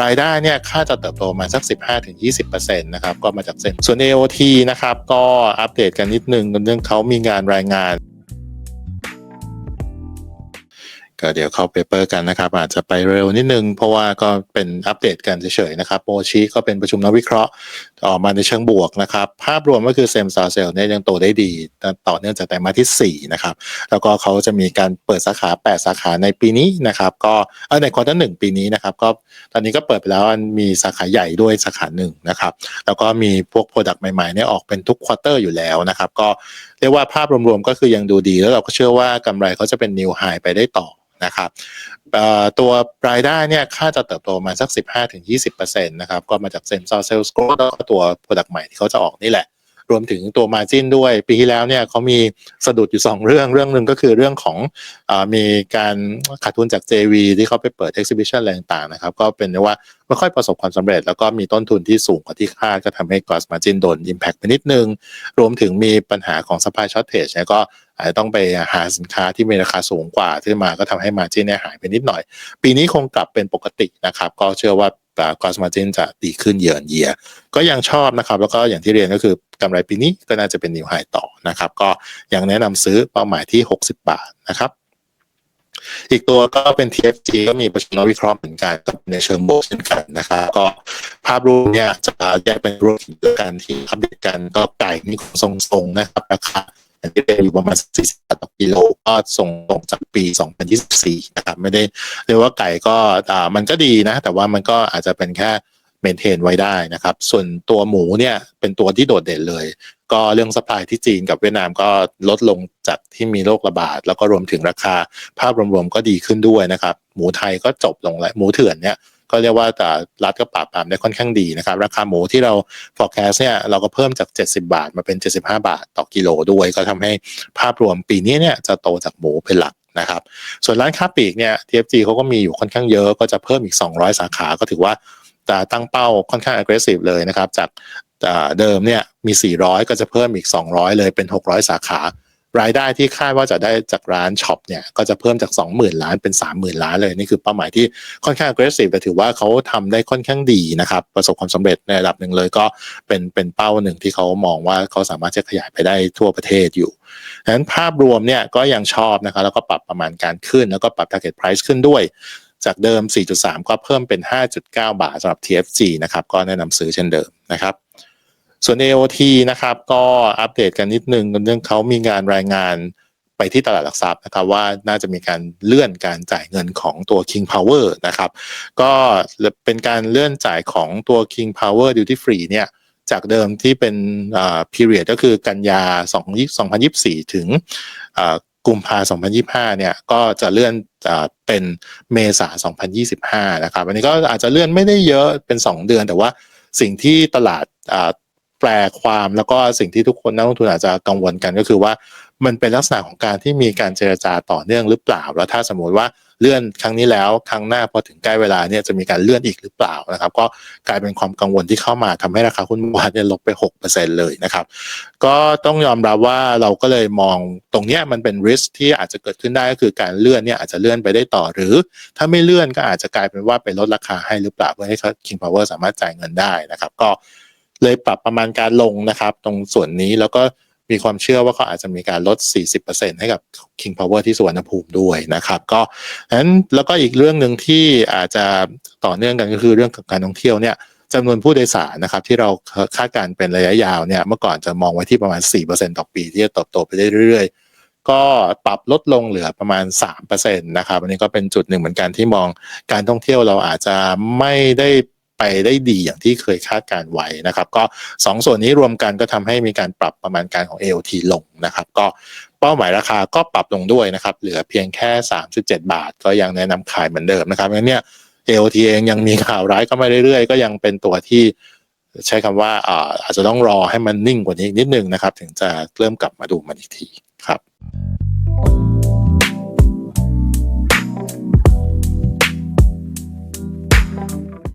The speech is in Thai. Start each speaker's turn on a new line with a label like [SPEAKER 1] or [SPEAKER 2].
[SPEAKER 1] รายได้เนี่ยค่าจะเติบโตมาสัก 15-20%นะครับก็มาจากเซ็นส่วน AOT นะครับก็อัปเดตกันนิดนึงเรื่องเขามีงานรายงานก็เดี๋ยวเข้าเปเปอร์กันนะครับ อาจจะไปเร็วนิดนึง เพราะว่าก็เป็นอัปเดตกันเฉยๆนะครับโมชิก็เป็นประชุมนักวิเคราะห์ ออกมาในเชิงบวกนะครับ ภาพรวมก็คือเซมซาเซลเนี่ยยังโตได้ดี ต่อเนื่องจากไตรมาสที่ 4 นะครับ แล้วก็เขาจะมีการเปิดสาขา 8 สาขาในปีนี้นะครับ ก็ในควอเตอร์หนึ่งปีนี้นะครับ ก็ตอนนี้ก็เปิดไปแล้วมีสาขาใหญ่ด้วยสาขาหนึ่งนะครับ แล้วก็มีพวกโปรดักต์ใหม่ๆเนี่ยออกเป็นทุกควอเตอร์อยู่แล้วนะครับ ก็เรียกว่าภาพรวมๆก็คือยังดูดี แล้วเราก็เชื่อว่ากำไรเขาจะเป็นนิวไฮไปได้ต่อ นะครับตัวรายได้เนี่ยค่าจะเติบโตมาสัก 15-20%นะครับก็มาจากเซมซอร์เซลส์โกรแล้วก็ตัวโปรดักต์ใหม่ที่เขาจะออกนี่แหละ รวมถึงตัวมาจินด้วย ปีที่แล้วเนี่ยเขามีสะดุดอยู่ 2 เรื่องเรื่องหนึ่งก็คือเรื่องของอมีการขาดทุนจาก JV ที่เขาไปเปิด exhibition อะไรต่างๆนะครับ ก็เป็นว่าไม่ค่อยประสบความสำเร็จ แล้วก็มีต้นทุนที่สูงกว่าที่คาดก็ทำให้ gross margin โดน impact ไปนิดนึง รวมถึงมีปัญหาของ supply shortage เนี่ยก็อาจจะต้องไปหาสินค้าที่มีราคาสูงกว่าที่มาก็ทำให้ margin เนี่ยหายไปนิดหน่อย ปีนี้คงกลับเป็นปกตินะครับ ก็เชื่อว่า gross margin จะดีขึ้นเยือนเยีย ก็ยังชอบนะครับ แล้วก็อย่างที่เรียนก็คือกำไรปีนี้ก็น่าจะเป็นนิวไฮต่อนะครับ ก็ยังแนะนำซื้อเป้าหมายที่ 60 บาทนะครับอีกตัวก็เป็น TFG ก็มีประชุมวิเคราะห์เหมือนกันในเชิงบวกเช่นกันนะครับก็ภาพรวมเนี่ยจะแยกเป็นรูปด้วยกันที่อัปเดตกันก็ไก่มีทรงๆนะครับราคา อย่างที่เป็นอยู่ประมาณ40บาทต่อกิโลก็ส่งตรงจากปี 2024 นะครับ ไม่ได้เรียกว่าไก่ก็อ่ามันก็ดีนะ แต่ว่ามันก็อาจจะเป็นแค่เมนเทนไว้ได้นะครับ ส่วนตัวหมูเนี่ยเป็นตัวที่โดดเด่นเลย ก็เรื่องสปายที่จีนกับเวียดนามก็ลดลงจากที่มีโรคระบาด แล้วก็รวมถึงราคาภาพรวมๆก็ดีขึ้นด้วยนะครับ หมูไทยก็จบลงแล้วหมูเถื่อนเนี่ย ก็เรียกว่าแต่รัฐก็ปราบปรามได้ค่อนข้างดีนะครับ ราคาหมูที่เรา forecast เนี่ยเราก็เพิ่มจาก 70 บาทมาเป็น 75 บาท ต่อกิโลด้วย ก็ทำให้ภาพรวมปีนี้เนี่ยจะโตจากหมูเป็นหลักนะครับส่วนร้านค้าปลีกเนี่ย TFG เขาก็มีอยู่ค่อนข้างเยอะก็จะเพิ่มอีก 200 สาขาก็ถือว่าแตั้งเป้าค่อนข้าง aggressive เลยนะครับ จากเดิมเนี่ยมี 400 ก็จะเพิ่มอีก 200 เลยเป็น 600 สาขา รายได้ที่คาดว่าจะได้จากร้านช็อปเนี่ยก็จะเพิ่มจาก 20,000 ล้านเป็น 30,000 ล้านเลยนี่คือเป้าหมายที่ค่อนข้าง aggressive แต่ถือว่าเขาทำได้ค่อนข้างดีนะครับประสบความสำเร็จในระดับหนึ่งเลยก็เป็นเป็นเป้าหนึ่งที่เขามองว่าเขาสามารถจะขยายไปได้ทั่วประเทศอยู่ดังนั้นภาพรวมเนี่ยก็ยังชอบนะครับแล้วก็ปรับประมาณการขึ้น แล้วก็ปรับ target price ขึ้นด้วยจากเดิม 4.3 ก็เพิ่มเป็น 5.9 บาทสำหรับ TFG นะครับ ก็แนะนำซื้อเช่นเดิมนะครับ ส่วน AOT นะครับก็อัปเดตกันนิดนึงเรื่องเขามีงานรายงานไปที่ตลาดหลักทรัพย์นะครับว่าน่าจะมีการเลื่อนการจ่ายเงินของตัว King Power นะครับก็เป็นการเลื่อนจ่ายของตัว King Power Duty Free เนี่ยจากเดิมที่เป็นอ่า period ก็คือกันยา2024 ถึงอ่ากุมภา2025 เนี่ยก็จะเลื่อนเป็นเมษา2025 นะครับอันนี้ก็อาจจะเลื่อนไม่ได้เยอะเป็น 2 เดือน แต่ว่าสิ่งที่ตลาด แปลความแล้วก็สิ่งที่ทุกคนนักลงทุนอาจจะกังวลกันก็คือว่ามันเป็นลักษณะของการที่มีการเจรจาต่อเนื่องหรือเปล่า แล้วถ้าสมมติว่าเลื่อนครั้งนี้แล้วครั้งหน้าพอถึงใกล้เวลาเนี่ยจะมีการเลื่อนอีกหรือเปล่านะครับ ก็กลายเป็นความกังวลที่เข้ามาทำให้ราคาหุ้นวานเนี่ยลบไป 6%เลยนะครับ ก็ต้องยอมรับว่าเราก็เลยมองตรงเนี้ยมันเป็น risk ที่อาจจะเกิดขึ้นได้ก็คือการเลื่อนเนี่ยอาจจะเลื่อนไปได้ต่อหรือ ถ้าไม่เลื่อนก็อาจจะกลายเป็นว่าไปลดราคาให้หรือเปล่าเพื่อให้ King Power สามารถจ่ายเงินได้นะครับ ก็ เลยปรับประมาณการลงนะครับ ตรงส่วนนี้แล้วก็มีความเชื่อว่าเขาอาจจะมีการลด 40%ให้กับ King Power ที่สุวรรณภูมิด้วยนะครับ ก็นั้นแล้วก็อีกเรื่องหนึ่งที่อาจจะต่อเนื่องกันก็คือเรื่องของการท่องเที่ยวเนี่ยจำนวนผู้โดยสารนะครับที่เราคาดการเป็นระยะยาวเนี่ยเมื่อก่อนจะมองไว้ที่ประมาณ 4%ต่อปี ที่จะเติบโตไปเรื่อยๆ ก็ปรับลดลงเหลือประมาณ 3%นะครับอันนี้ก็เป็นจุดหนึ่งเหมือนกันที่มองการท่องเที่ยวเราอาจจะไม่ได้ ไปได้ดีอย่างที่เคยคาดการไว้นะครับ ก็ 2 ส่วนนี้รวมกันก็ทำให้มีการปรับประมาณการของ AOT ลงนะครับ ก็เป้าหมายราคาก็ปรับลงด้วยนะครับ เหลือเพียงแค่ 3.7 บาท ก็ยังแนะนำขายเหมือนเดิมนะครับงั้นเนี่ย AOT เองยังมีข่าวร้ายเข้ามาเรื่อยๆ ก็ยังเป็นตัวที่ใช้คำว่าอาจจะต้องรอให้มันนิ่งกว่านี้นิดนึงนะครับ ถึงจะเริ่มกลับมาดูมันอีกทีครับ